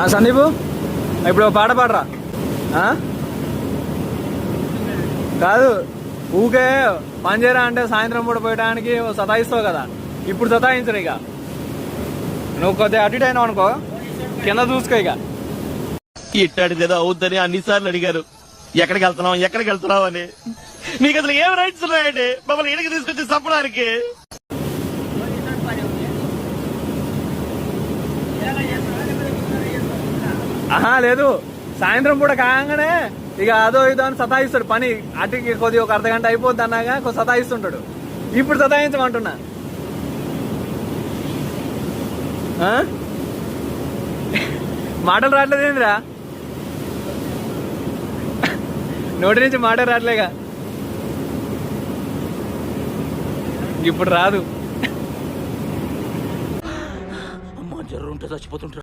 ఆ, సందీపు ఇప్పుడు పాట పాడరా? ఆ? కాదు ఊకే పనిచేయరా అంటే సాయంత్రం పూట పోయడానికి ఓ సతాయిస్తావు కదా. ఇప్పుడు సతాయించరు ఇక. నువ్వు కొద్దిగా అటు ఇటు అయినావు అనుకో కింద చూసుకో ఇక. ఇట్టాడిదేదో అవుద్దని అన్నిసార్లు అడిగారు. ఎక్కడికి వెళ్తున్నావు ఎక్కడికి వెళ్తున్నావు అని. మీకు అసలు ఏం రైట్స్ ఉన్నాయండి? మమ్మల్ని ఇడికి తీసుకొచ్చి చంపడానికి. ఆహా లేదు. సాయంత్రం పూట కాగానే ఇక అదో ఇదో అని సతాయిస్తాడు. పని అటుకి కొద్దిగా ఒక అర్ధ గంట అయిపోద్ది అన్నాగా కొద్ది సతాయిస్తుంటాడు. ఇప్పుడు సతాయించమంటున్నా. మాటలు రావట్లేదు ఏందిరా? నోటి నుంచి మాట రావట్లేగా? ఇప్పుడు రాదు. అమ్మా జ్వరం ఉంటే చచ్చిపోతుంటారు.